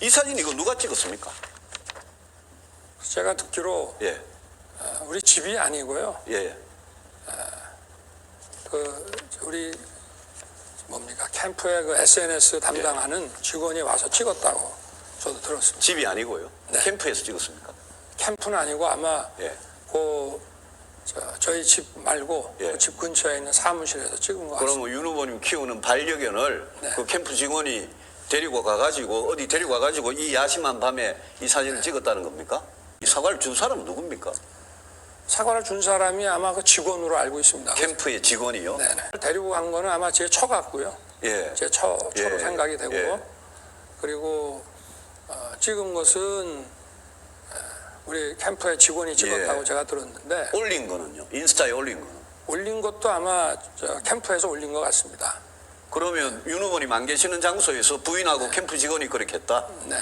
이 사진 이거 누가 찍었습니까? 제가 듣기로 예, 어, 우리 집이 아니고요. 예, 예. 그 우리 뭡니까 캠프의 그 SNS 담당하는 직원이 와서 찍었다고 저도 들었습니다. 집이 아니고요. 네. 캠프에서 찍었습니까? 캠프는 아니고 아마 예. 그 저, 저희 집 말고 예. 그집 근처에 있는 사무실에서 찍은 것 같습니다. 그러면 윤 후보님 키우는 반려견을 네. 그 캠프 직원이 데리고 가가지고 어디 데리고 가가지고 이 야심한 밤에 이 네. 사진을 찍었다는 겁니까? 이 사과를 준 사람은 누굽니까? 사과를 준 사람이 아마 그 직원으로 알고 있습니다. 캠프의 직원이요. 네네. 데리고 간 거는 아마 제 처 같고요. 예. 제 처, 처로 예, 생각이 되고 예. 그리고 어, 찍은 것은 어, 우리 캠프의 직원이 찍었다고 예. 제가 들었는데 올린 거는요. 인스타에 올린 거는. 올린 것도 아마 저 캠프에서 올린 것 같습니다. 그러면 윤 후보님 안 계시는 장소에서 부인하고 캠프 직원이 그렇게 했다? 네.